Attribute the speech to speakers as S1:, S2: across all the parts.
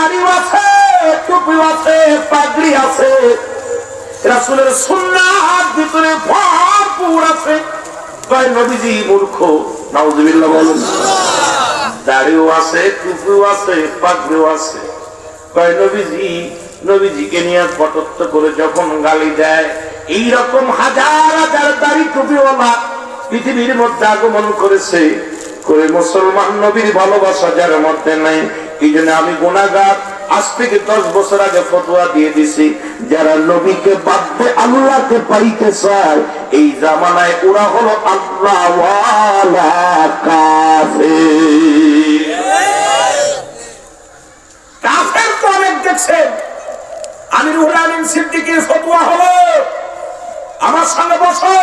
S1: দাড়িও আছে টুপি আছে, পাগড়ি আছে। রাসুলের সুন্নার ভিতরে ভরপুর আছে। টুপিও করে যখন গালি দেয়, এইরকম হাজার হাজার দাড়ি টুপিওয়ালা পৃথিবীর মধ্যে আগমন করেছে। করে মুসলমান নবীর ভালোবাসা যার মধ্যে নাই এই জন্য আমি গুণাগার আজ থেকে দশ বছর আগে ফতোয়া দিয়ে দিছি, যারা নবীকে বাদ দিয়ে আল্লাহকে পাইতে চায়, এই জামানায় ওরা হলো আল্লাহ কাফের। তো অনেক দেখছেন আমিরুল আমিন সিদ্দিকের ফতুয়া হলো, আমার সঙ্গে বসো।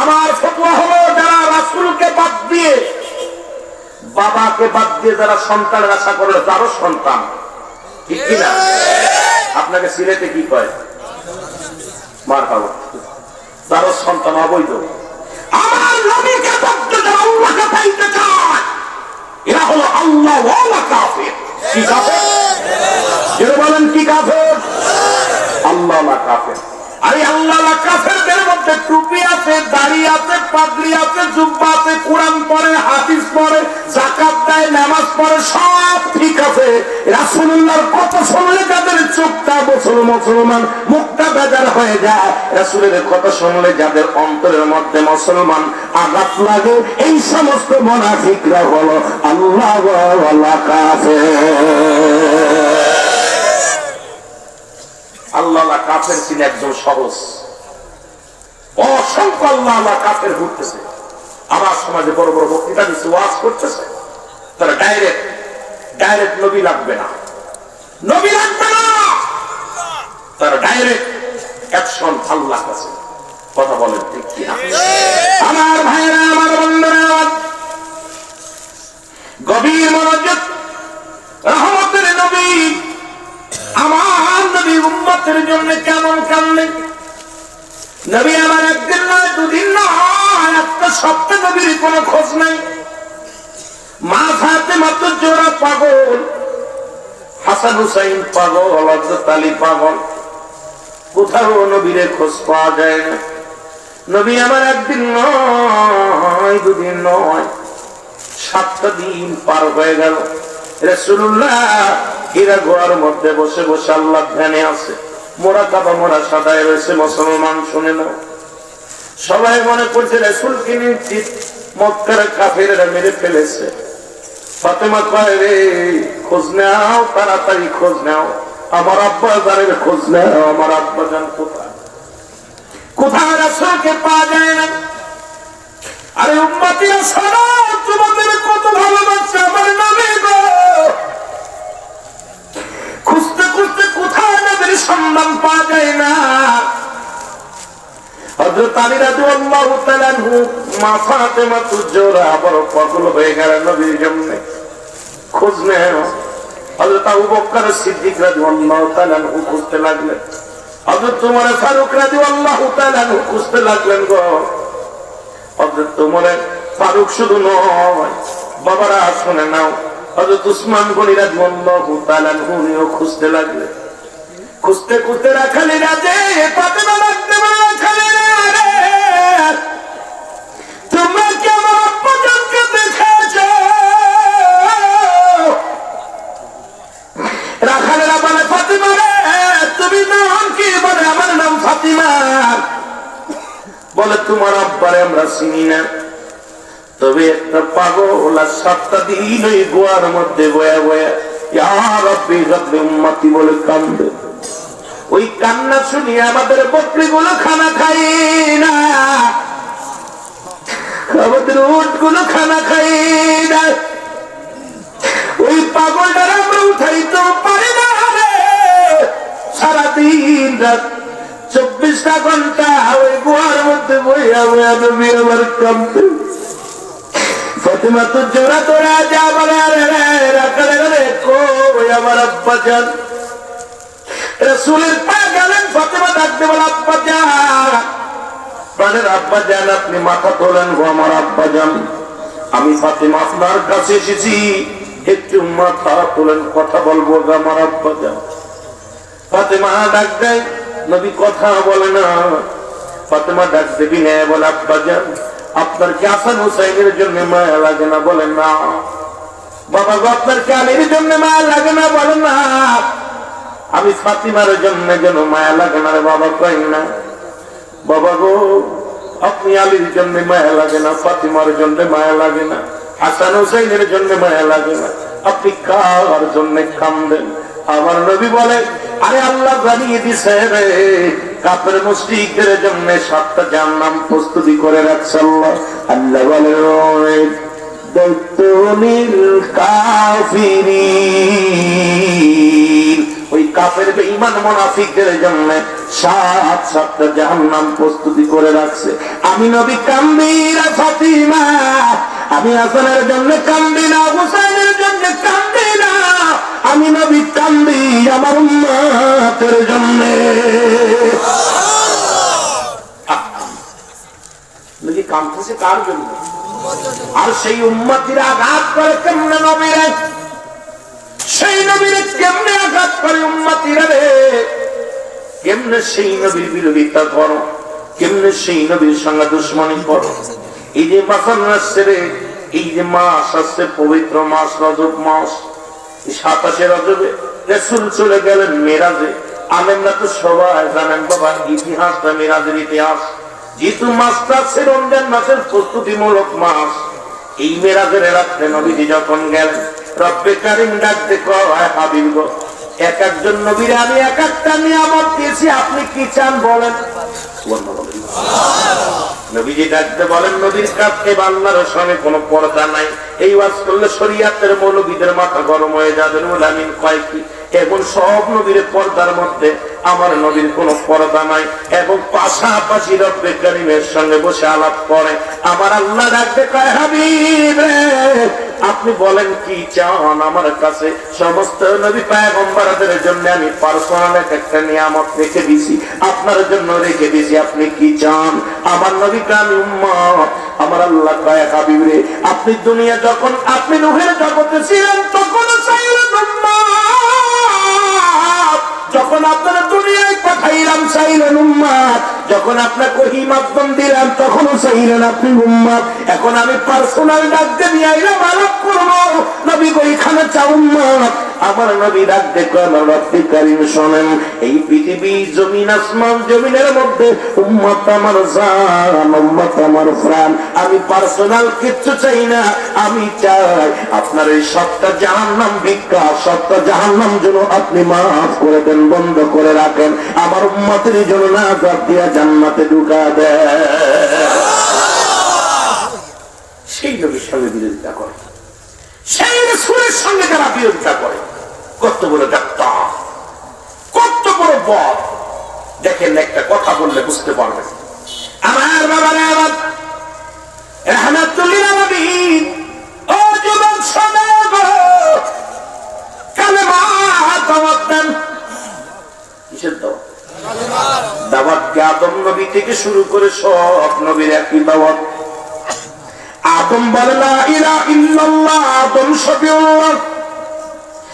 S1: আমার ফতুয়া হলো, যারা রাসুলকে বাদ দিয়ে বাবাকে বাদ দিয়ে যারা সন্তানের আশা করে তারও সন্তান। ঠিক কিনা আপনাকে সিলেটে কি কয়? মার খাব। তারও সন্তান অবৈধ। আমার নবীকে বাদ যারা আল্লাহকে পাইতে চায় এরা হলো আল্লাহ ওয়ালা কাফের। কি কাফের? যেটা বলেন কি কাফের? আল্লাহ কাফের। আরে আল্লাহ কাফেরদের মধ্যে আছে, পাগড়ি আছে, জুব্বা আছে, কোরআন পড়ে, হাদিস পড়ে জাকাত দেয়, নামাজ পড়ে, সব ঠিক আছে। রাসূলুল্লাহর কথা শুনলে যাদের চোখটা মুসলমান মুসলমান মুখটা বেজার হয়ে যায়। রাসূলের কথা শুনলে যাদের অন্তরের মধ্যে মুসলমান আঘাত লাগে, এই সমস্ত মুনাফিকরা হলো আল্লাহ ওয়ালা কাফের। আল্লাহ কাফের ছিল একদম সহজ। অসংখ্য আল্লাহ আল্লাহ কাফের ঘুরতেছে। আমার সমাজে বড় বড় বক্তৃতা দিচ্ছে, ওয়াজ করতেছে। তারা ডাইরেক্ট ডাইরেক্ট নবী লাগবে না। নবী লাগবে না! তারা ডাইরেক্ট অ্যাকশন আল্লাহ কাছে কথা বলেন, ঠিক কিনা? আমার ভাইরা আমার বন্ধুরা গভীর মনোযোগ, রহমতের নবী, আমার নবী উম্মতের জন্য কেমন কান্দে নবী আমার একদিন নয়, দুদিন নয়, একটা সপ্তাহ নবীর কোনো খোঁজ নাই। মা ফাতে মাত্র জোড়া পাগল, হাসান হুসাইন পাগল হজরত আলী পাগল। কোথাও নবীরে খোঁজ পাওয়া যায় না। নবী আমার একদিন নয়, দুদিন নয়, সাতটা দিন পার হয়ে গেল। রসুল্লাহ হীরা গোয়ার মধ্যে বসে বসে আল্লাহ ধ্যানে আছে। মোরা কাবা, মোরা সাদায় রয়েছে, মুসলমান শুনে না সবাই মনে করছে রসুল কিনে মক্কার কাফেরা মেরে ফেলেছে। ফাতেমা কয়, রে, খোঁজ নাও, তাড়াতাড়ি খোঁজ নাও। আমার আব্বা জানের খোঁজ নাও, আমার আব্বা জান কোথায়? কোথায় রসুলকে পাওয়া যায় না। আরে উম্মতি শোনো তোমাদের কত ভালোবাসছে আমার নামে গো। খুঁজতে খুঁজতে উমর ফারুক খুঁজতে লাগলেন গো। ফারুক শুধু নয়, বাবারা শুনে নাও। হযরত উসমান গনি রাদিয়াল্লাহু তাআলা উনিও খুঁজতে লাগলেন। খুঁজতে খুঁজতে রাখালি রাজে ফাতেমা বলে রাখালি তোমরা কি আমার আব্বাজানকে দেখেছ? রে, তুমি নাম কি বলে? আমার নাম ফাতিমা। বলে, তোমার আব্বারে আমরা চিনি না। তবে একটা পাগল আর সাতটা দিন ওই গোয়ার মধ্যে বয়া বয়া ওই আমাদের বকরি গুলো খানা খাই না। আমাদের খানা খাই না। ওই আমরা উঠাইতে পারি না সারাদিন রাত চব্বিশটা ঘণ্টা ওই গুহার মধ্যে বইয়া বইয়া নবী আমার কান্দে। ফতিমা তো জোড়া তোরা যা বলে রে কো আমার আব্বা যান রসুলের পা গেলেন, ফতেমা ডাকতে বলে, আব্বা যান প্রাণের আব্বা আপনি মাথা তোলেন গো আমার আব্বা যান আমি ফাতেমা আপনার কাছে এসেছি, একটু মাথা তোলেন, কথা বলব গো আমার আব্বা যান ফাতেমা ডাক দেয়, নবী কথা বলে না। ফাতেমা ডাক দেবি, না বলে, আব্বা যান আপনার কি হাসান হুসাইনের জন্য মায়া লাগে না বলেন না। বাবা গো, আপনার কি আলীর জন্য মায়া লাগে না বলেন না। আমি ফাতিমার জন্য যেন মায়া লাগে না বাবা, কই না। বাবা গো, আপনি আলীর জন্য মায়া লাগে না, ফাতিমার জন্য মায়া লাগে না, হাসান হুসাইনের জন্য মায়া লাগে না। আপনি কার জন্য কামদেন আমার নবী বলে আরে আল্লাহ জানিয়ে দিছে রে। কাপের মুসলিকদের জন্য সাতটা জান্নাম প্রস্তুতি করে রাখছে আল্লাহ। আল্লাহ বলে দৈত্যনীল কাফিরিন। ওই কাফের ইমান মোনাফিকদের জন্য সাত সাতটা জাহান্নাম প্রস্তুতি করে রাখছে। আমি নবী কান্দিরা ফাতিমা আমি হাসানের জন্য কান্দি না, হুসাইনের জন্য কান্দি না। আমি নবী কান্দি আমার উম্মাতের জন্য। আর সেই আঘাত রে? কেমনে সেই নবীর বিরোধিতা করো? কেমনে সেই নবীর সঙ্গে দুশ্মনী করো? এই যে মাসান আসছে এই যে মাস আসছে পবিত্র মাস, রজব মাস সাতাশে রজবে রেসুল চলে গেলেন মেরাজে। আলেমরা তো সবাই জানেন, বাবা ইতিহাসটা মেরাজের ইতিহাস। যেহেতু মাসটা আছে, রমজান মাসের প্রস্তুতিমূলক মাস। এই মেরাজের রাত্রে নবীজি যখন গেলেন, রব্বে কারিম ডাকতে কয় হাবিব গো এক একজন নবীর আমি এক একটা নিয়ামত দিয়েছি, আপনি কি চান বলেন? নবীজি ডাকতে বলেন, নবীর কাছে বাংলার সঙ্গে কোনো পর্দা নাই। এই ওয়াজ করলে শরিয়াতের মৌলবীদের মাথা গরম হয়ে যাবে কয় কি? এবং সব নবীর পর্দার মধ্যে আমার নবীর কোনো পর্দা নাই এবং পাশাপাশি রব্বে করিমের সঙ্গে বসে আলাপ করে। আমার আল্লাহ হাবিব আপনি বলেন কি চান আমার কাছে? সমস্ত নবী পায়গম্বরদের জন্য আমি পার্সোনাল একটা নিয়ামত রেখে দিছি আপনার জন্য রেখে দিছি আপনি কি চান? আমার নবী আমি আমার আল্লাহ কয়, হাবিব রে, আপনি দুনিয়া যখন, আপনি নুহের জগতে ছিলেন, তখন চাইলেন যখন আপনারা দুনিয়ায় পাঠাইলাম চাইলেন উম্মাদ, যখন আপনার ওহি মাধ্যম দিলাম, তখনও চাইলেন আপনি উম্মাদ। এখন আমি পার্সোনাল ডাকতে নিয়ে আইলাম, আলাপ করব। নবী ওইখানে চা উম্মাদ। আমার নবী ডাক দেখো, আমার শোনেন, এই পৃথিবী জমিন, আসমান জমিনের মধ্যে উম্মত আমার জান, উম্মত আমার প্রাণ। আমি পার্সোনাল কিচ্ছু চাই না, আমি চাই আপনার এই সবটা জাহান্নাম ভিক্ষা সবটা জাহান্নাম যেন আপনি মাফ করে দেন, বন্ধ করে রাখেন। আমার উম্মতের জন্য না দিয়া জান্নাতে ঢুকা দেয় সেই নবীর সঙ্গে বিরোধিতা করে। সেই রসুলের সঙ্গে তারা বিরোধিতা করে। কত বড় ডাক্তার, কত বড় বদ দেখেন, একটা কথা বললে বুঝতে পারবেন। আমার বাবার কি আদম থেকে শুরু করে সব একই দাওয়াত? আদম বলে, লা ইলাহা ইল্লাল্লাহ আদম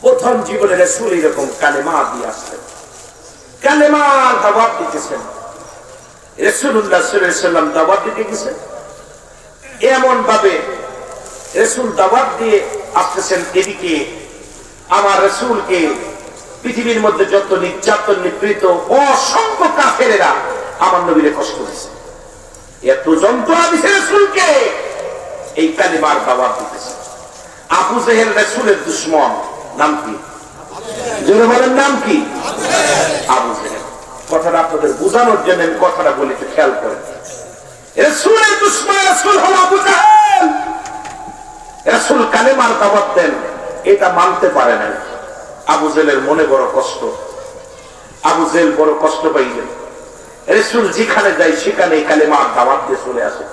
S1: প্রথম জীবনে রসুল এরকম কালেমা দিয়ে আসলেন। কালেমার দাবাব দিতেছেন। রসুল্লাহ সাল্লাম দাবাব দিতে গেছেন। এমন ভাবে রসুল দাবাব দিয়ে আসতেছেন এদিকে। আমার রসুলকে পৃথিবীর মধ্যে যত নির্যাতন, নিপীড়িত, অসংখ্য কাফেরেরা আমার নবীরে কষ্ট দিয়েছে। এত যন্ত্রণা দিছে রসুলকে। এই কালিমার দাবাব দিতেছে। আবু জেহেল রসুলের দুশ্মন। নাম কি? জোরে বলেন, নাম কি? আবু কথাটা আপনাদের বোঝানোর জন্য আমি কথাটা বলি খেয়াল করেন। কালেমার দাবাত এটা মানতে পারে না আবু জেলের মনে বড় কষ্ট। আবু জেল বড় কষ্ট পাইলেন রসুল যেখানে যায় সেখানে কালেমা দাওয়াত দিয়ে চলে আসে।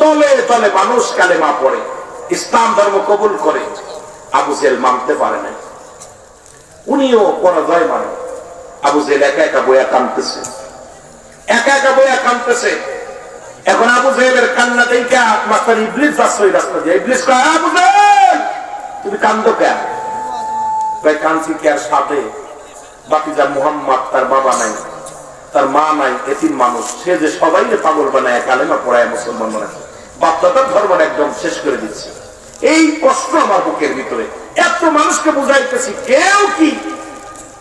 S1: তলে তলে মানুষ কালেমা পড়ে, ইসলাম ধর্ম কবুল করে। আবু জেল মানতে পারে না উনিও পরাজয় মানে। আবু জেল একা একা বইয়া কানতেছে। একা একা বইয়া কানতেছে। এখন আবু জেলের কান্না দেখা মাস্টার ইবলিস ওই রাস্তা দিয়ে ইবলিস কয়, আবু জেল তুমি কান্দো কেন? ভাই, কানছি কে আর সাথে বাতিজা মুহাম্মদ তার বাবা নাই, তার মা নাই এতিম মানুষ। সে যে সবাই পাগল বানায়, কালেমা পড়ায় মুসলমান বানায়। বাপদাদার ধর্মটা একদম শেষ করে দিচ্ছে। এই কষ্ট আমার বুকের ভিতরে। এত মানুষকে বুঝাইতেছি কেউ কি?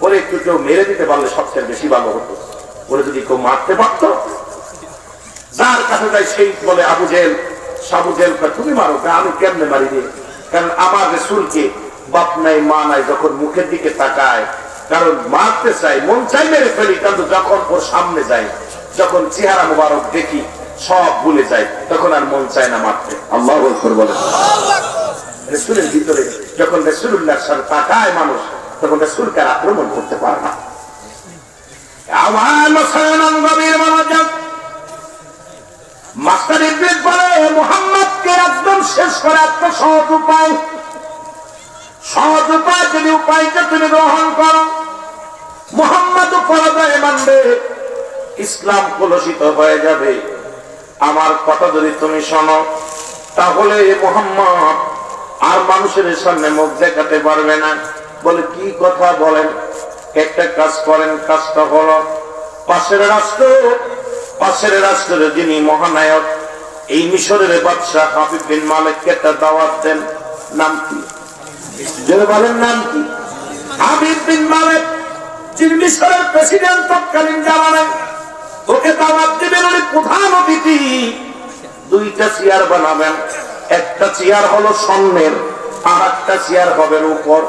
S1: ওরে একটু কেউ মেরে দিতে পারলে সবচেয়ে বেশি ভালো হতো। ওরে যদি কেউ মারতে পারতো? যার কাছে যায় সেই বলে আবু জেল সাবু জেল তুমি মারো আমি কেমনে মারি রে? কারণ আমার রসুলকে বাপ নাই মা নাই যখন মুখের দিকে তাকায় কারণ মারতে চাই মন চাই মেরে ফেলি কিন্তু যখন ওর সামনে যাই যখন চেহারা মুবারক দেখি সব ভুলে যায় তখন আর মন চায় না মারতে। আল্লাহ বলে। রসুলের ভিতরে যখন রসুল্লাহর সাথে তাকায় মানুষ, তখন রসুলকে আক্রমণ করতে পারে না। সহজ উপায়টা তুমি করো, মোহাম্মদ ইসলাম কলুষিত হয়ে যাবে। আমার কথা যদি তুমি শোনো, তাহলে মোহাম্মদ আর মানুষের সামনে মুখ দেখাতে পারবে না। বলে, কি কথা বলেন? একটা কাজ করেন, কাজটা হলো, পাশের রাষ্ট্র, পাশের রাষ্ট্রের যিনি মহানায়ক, এই মিশরের বাদশাহ হাবিব বিন মালিককে একটা দাওয়াত দেন। নাম কি? বলেন, নাম কি? হাবিব বিন মালিক, যিনি মিশরের প্রেসিডেন্ট তৎকালীন জামানায়, ওকে দাওয়াত দিবেন উনি প্রধান অতিথি। দুইটা চেয়ার বানাবেন। একটা চেয়ার হলো স্বর্ণের আর একটা চেয়ার হবে উপর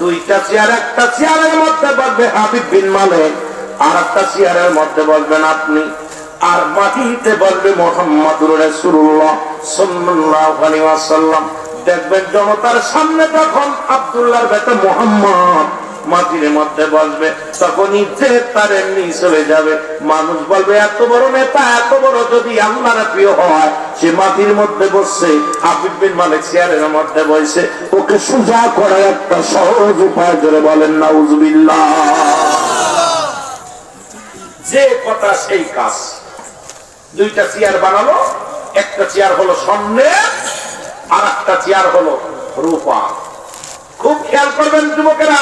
S1: দুইটা চেয়ার, একটা চেয়ারের মধ্যে বসবে হাবিব বিন মালিক আর একটা চেয়ারের মধ্যে বলবেন আপনি। আর মাটিতে বলবে মোহাম্মদুর রাসূলুল্লাহ সাল্লাল্লাহু আলাইহি ওয়াসাল্লাম। দেখবেন জনতার সামনে তখন আব্দুল্লাহর বেটা মোহাম্মদ মাটির মধ্যে বসবে, তখন ইচ্ছে তার এমনি চলে যাবে। মানুষ বলবে, এত বড় নেতা, এত বড় যদি আল্লাহর প্রিয় হয়, সে মাটির মধ্যে বসছে, হাবিব বিন মালিক চেয়ারের মধ্যে বসে, ওকে সোজা করার একটা সহজ উপায় ধরে বলেন, নাউজুবিল্লাহ। যে কথা সেই কাজ। দুইটা চেয়ার বানালো, একটা চেয়ার হলো স্বর্ণের আর একটা চেয়ার হলো রূপা খুব খেয়াল করবেন যুবকেরা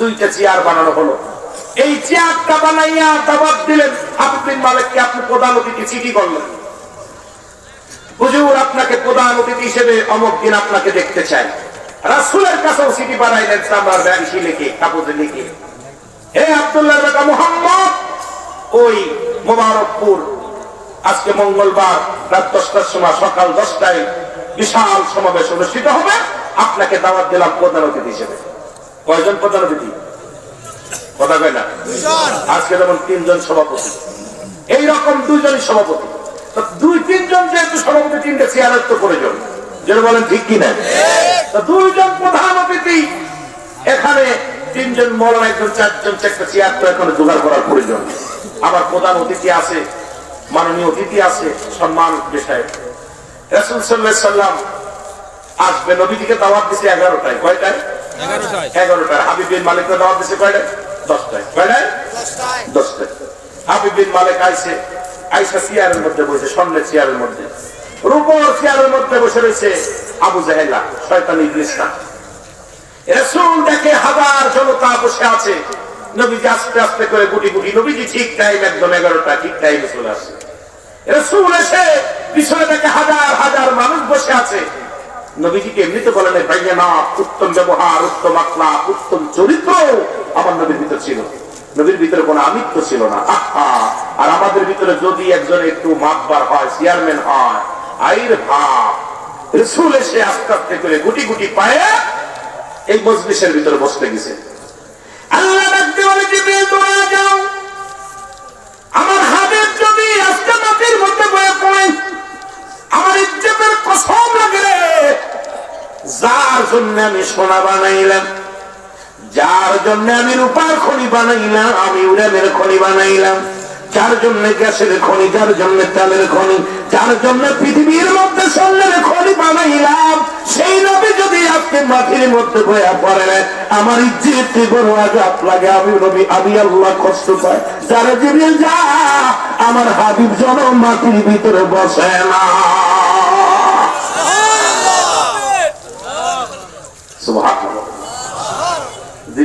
S1: দুইটা চেয়ার বানানো হলো। এই চেয়ারটা বানাইয়া দাবাত দিলেন হাবিবিন মালিককে। আপনি প্রধান অতিথি চিঠি করলেন। হুজুর, আপনাকে প্রধান অতিথি হিসেবে অমুক দিন আপনাকে দেখতে চাই। রাসুলের কাছেও চিঠি বানাইলেন চামড়ার ব্যাংশি লিখে কাপড়ে লিখে। হে আব্দুল্লাহ বেটা মোহাম্মদ, ওই মোবারকপুর, আজকে মঙ্গলবার রাত দশটার সময় সকাল দশটায় বিশাল সমাবেশ অনুষ্ঠিত হবে। আপনাকে দাওয়াত দিলাম প্রধান অতিথি হিসেবে। কয়জন প্রধান অতিথি কথা কয় না। আজকে যেমন তিনজন সভাপতি। এই রকম দুইজনই সভাপতি। তো দুই তিনজন যেহেতু সভাপতি তিনটে চেয়ারের তো প্রয়োজন। যেন বলেন ঠিক কিনা তো দুইজন প্রধান অতিথি এখানে তিনজন মরণ একজন চারজন চারটা চেয়ার তো এখানে জোগাড় করার প্রয়োজন। আবার প্রধান অতিথি আছে মাননীয় অতিথি আছে সম্মান বিষয় রসুল সাল্লাহ সাল্লাম আসবে নবীজিকে দাওয়াত দিছে এগারোটায়। কয়টায়? এগারোটায় হাবিব বিন মালিককে দাওয়াত দিছে কয়টায়? দশটায়। কয়টায়? দশটায়। হাবিব বিন মালিক আইসে আইসা চেয়ারের মধ্যে বসে স্বর্ণের চেয়ারের মধ্যে। রূপর চেয়ারের মধ্যে বসে রয়েছে আবু জাহেলা শয়তান ইবলিসটা রসুল দেখে হাজার জনতা বসে আছে। নবীজি আস্তে আস্তে করে গুটি গুটি নবীজি ঠিক টাইম একদম এগারোটা ঠিক টাইমে চলে আসে রসুল এসে পিছনে দেখে হাজার হাজার মানুষ বসে আছে। নবীজিকে এমনিতে বলেন ভাইয়া না উত্তম ব্যবহার, উত্তম আকলা উত্তম চরিত্র আমার নবীর ভিতর ছিল। নবীর ভিতরে কোনো আমিত্ব ছিল না। আহা! আর আমাদের ভিতরে যদি একজন একটু মাতবার হয়, চেয়ারম্যান হয়, আইর ভাব রসুল এসে আস্তে আস্তে করে গুটি গুটি পায়ে এই মজলিসের ভিতরে বসতে গেছে। আমার হাবিব যদি আজকে মাটির মধ্যে বয়ে পড়ে, আমার ইজ্জতের কসম লাগে যার জন্য আমি সোনা বানাইলাম, যার জন্য আমি রূপার খনি বানাইলাম, আমি উড়ানের খনি বানাইলাম, যার জন্য গ্যাসের খনি, যার জন্য তেলের খনি, যার জন্য পৃথিবীর মধ্যে স্বর্ণের খনি বানাইলাম। সেই নবী যদি আপনি মাটির মধ্যে বয়া পড়ে আমার ইজ্জত বড় আঘাত লাগে। আমি নবী, আমি আল্লাহ কষ্ট পাই। যারা জিবিল যা, আমার হাবিব জন মাটির ভিতরে বসে না।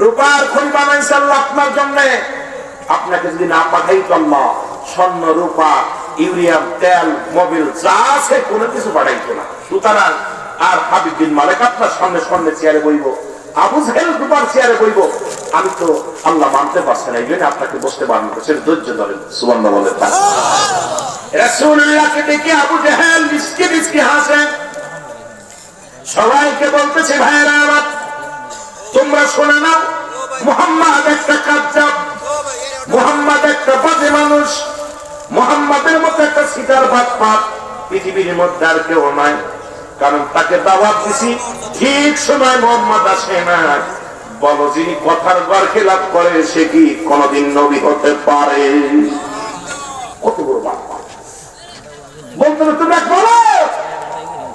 S1: রূপার খনি বানাইছে আল্লাহ আপনার জন্য। আপনাকে যদি না পাঠাই তো আল্লাহ, স্বর্ণ, রূপা, ইউরিয়াম, তেল, মোবিল, যা আছে কোনো কিছু পাঠাইতো না। সুতরাং আর হাবিব বিন মালিক আপনার সামনে সামনে চেয়ারে বইব, আবু জাহেল রূপার চেয়ারে বইব। আমি তো আল্লাহ মানতে পারছি না, এই আপনাকে বসতে বারণ করছে। ধৈর্য সুবর্ণ বলে দেখে আবু জাহেল মিসকে মিসকে সবাইকে বলতেছে ভাইরা তোমরা শোনে না? মোহাম্মদ একটা কাজ্জাব, মোহাম্মদ একটা বাজে মানুষ, মোহাম্মদের মতো একটা সিটার ভাত পাত পৃথিবীর মধ্যে আর কেউ নাই। কারণ তাকে দাওয়াত দিছি, ঠিক সময় মোহাম্মদ আসে না বলো যিনি কথার বার খেলাপ করে, সে কি কোনদিন নবী হতে পারে? কত বড় বাপ বলতে তুমি এক বলো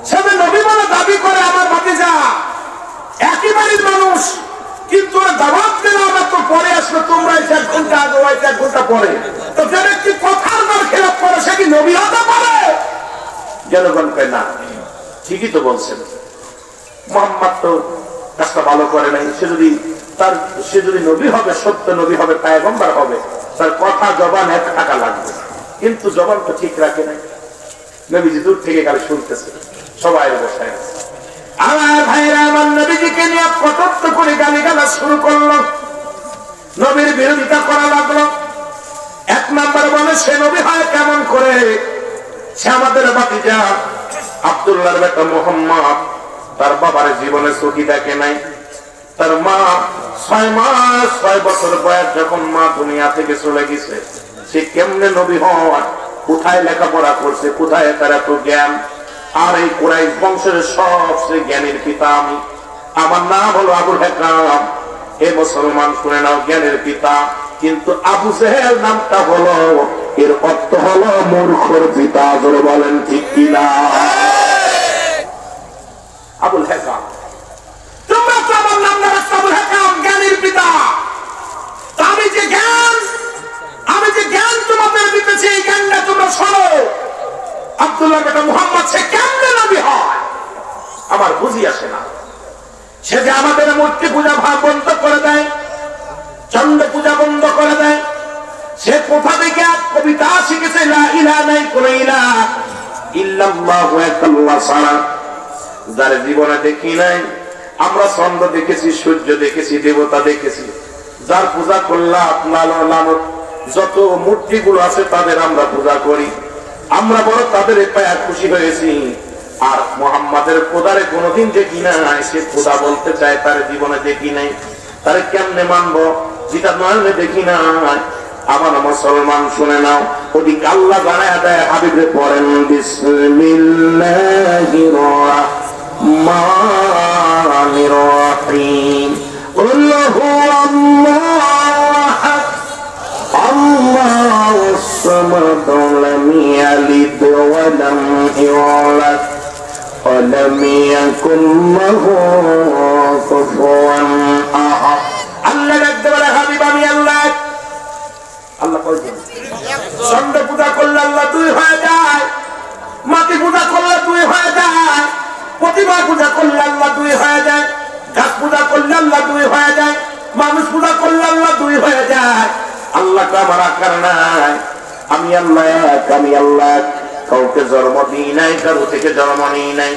S1: সবে নবী বলে দাবি করে আমার ভাতিজা একই বাড়ির মানুষ, কিন্তু দাবাত আমার তো পরে আসলো, তোমরা এক ঘণ্টা আগে এক ঘণ্টা পরে। তো যে ব্যক্তি কথার বার খেলাপ করে, সে কি নবী হতে পারে? জনগণ কয়, না। ঠিকই তো বলছেন। মোহাম্মদ তো কাজটা ভালো করে নাই। সে যদি তার, সে যদি নবী হবে, সত্য নবী হবে, পায়গম্বার হবে, তার কথা, জবান এক টাকা লাগবে। কিন্তু জবান তো ঠিক রাখে নাই। নবীজি দূর থেকে গালি শুনতেছে। সবাই বসায় আছে। আমার ভাইরা আমার নবীজিকে নিয়ে কটত্ব করে গালি গালা শুরু করল। নবীর বিরোধিতা করা লাগল। এক নাম্বার বলে, সে নবী হয় কেমন করে? সে আমাদের বাকি যা আব্দুল্লাহর বেটা মোহাম্মদ। তার বাবার জীবনে সুখী দেখে নাই। তার মা ছয় মাস, ছয় বছর বয়স যখন মা দুনিয়া থেকে চলে গেছে, সে কেমনে নবী হয় কোথায় লেখাপড়া করছে? কোথায় তার এত জ্ঞান? আর এই কোরাই বংশের সবচেয়ে জ্ঞানের পিতা আমি। আমার নাম হলো আবুল হেকাম এ মুসলমান, শুনে নাও জ্ঞানের পিতা। কিন্তু আবু জেহেল নামটা হলো, এর অর্থ হলো মূর্খর পিতা। ধরে বলেন, ঠিক কিনা? আবুল হেকাম তোমরা তো আমার নাম আবুল হেকাম জ্ঞানের পিতা। আমি যে জ্ঞান, আমি যে জ্ঞান তোমাদের দিতেছি, এই জ্ঞানটা তোমরা শোনো। আব্দুল্লাহ বেটা মুহাম্মদ, সে কেমনে নবী হয়? আমার বুঝি আসে না। সে যে আমাদের মূর্তি পূজা ভাব বন্ধ করে দেয়, চন্দ্র পূজা বন্ধ করে দেয়, সে কোথা থেকে? কবিতা শিখেছে, লা ইলাহা নাই কোন ইলাহ ইল্লাল্লাহু একাল্লাহ ছাড়া। যার জীবনে দেখি নাই, আমরা চন্দ্র দেখেছি, সূর্য দেখেছি, দেবতা দেখেছি। যার পূজা করলাম লালন লালত যত মূর্তিগুলো আছে, তাদের আমরা পূজা করি। আমরা বড় তাদের পায়া খুশি হয়েছি। আর মোহাম্মদের খোদারে কোনোদিন দেখি নাই সে খোদা বলতে চায়, তার জীবনে দেখি নাই। তারে কেমনে মানবো? যেটা নয়নে দেখি নাই আমার মুসলমান শুনে নাও। ওদিক আল্লাহ বানায় দেয়, হাবিবে পড়েন বিসমিল্লাহির রাহমানির রাহিম। قل ولم يولد ولم يكن له كفوا احد আল্লাহ ডাকতে বলে হাবিব আমি আল্লাহ আল্লাহ কয়জন চন্দ্র পূজা করলে আল্লাহ দুই হয়ে যায় মাটি পূজা করলে দুই হয়ে যায় প্রতিমা পূজা করলে আল্লাহ দুই হয়ে যায় গাছ পূজা করলে আল্লাহ দুই হয়ে যায় মানুষ পূজা করলে আল্লাহ দুই হয়ে যায় আল্লাহ আমার আকার নাই আমি আল্লাহ এক, আমি আল্লাহ এক। কাউকে জন্ম দিই নাই, কারও থেকে জন্ম নিই নাই।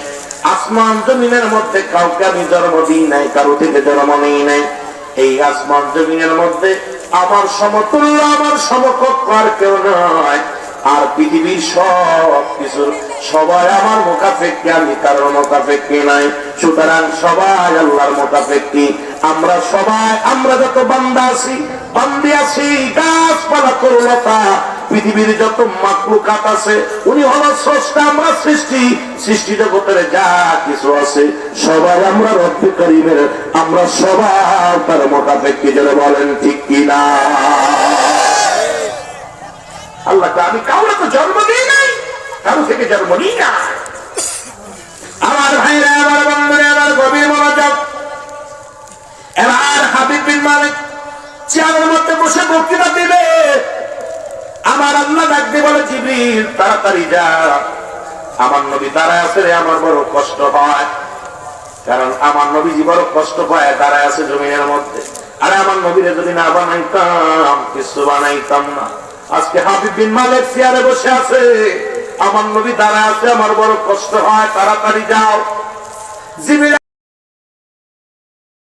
S1: আসমান জমিনের মধ্যে কাউকে আমি জন্ম দিই নাই, কারও থেকে জন্ম নেই নাই। এই আসমান জমিনের মধ্যে আমার সমতুল্য, আমার সমকক্ষ আর কেউ নয় আর পৃথিবীর সব কিছু সবাই আমার মোকাফেককে আমি কারোর মোকাফেককে নাই। সুতরাং সবাই আল্লাহর মোকাফেককি আমরা সবাই, আমরা যত বান্দা আছি, বান্দি আছি, গাছপালা করলতা পৃথিবীর যত মাকলুকাত আছে, উনি হলো স্রষ্টা আমরা সৃষ্টি। সৃষ্টি জগতের যা কিছু আছে, সবাই আমরা রব্বি করিমের, আমরা সবাই তার মোকাফেককে যেন বলেন, ঠিক কিনা আল্লাহ আমি কাউরে তো জন্ম দিই নাই, কারও থেকে জন্ম নিই না আমার ভাইরা, আমার বন্ধুরা, আমার গভীর মনোযোগ। এবার হাবিব বিন মালিক চেয়ারের মধ্যে বসে বক্তৃতা দিবে। আমার আল্লাহ ডাকতে বলে জিবির তাড়াতাড়ি যা। আমার নবী দাঁড়ায় আছে রে, আমার বড় কষ্ট হয়। কারণ আমার নবীজি বড় কষ্ট পায় দাঁড়ায় আছে জমিনের মধ্যে। আরে আমার নবীরে যদি না বানাইতাম, কিছু বানাইতাম না। আজকে হাবিব বিন মালিক চেয়ারে বসে আছে। আমার নবী দাঁড়ায় আছে, আমার বড় কষ্ট হয়, তাড়াতাড়ি যাও। জিবির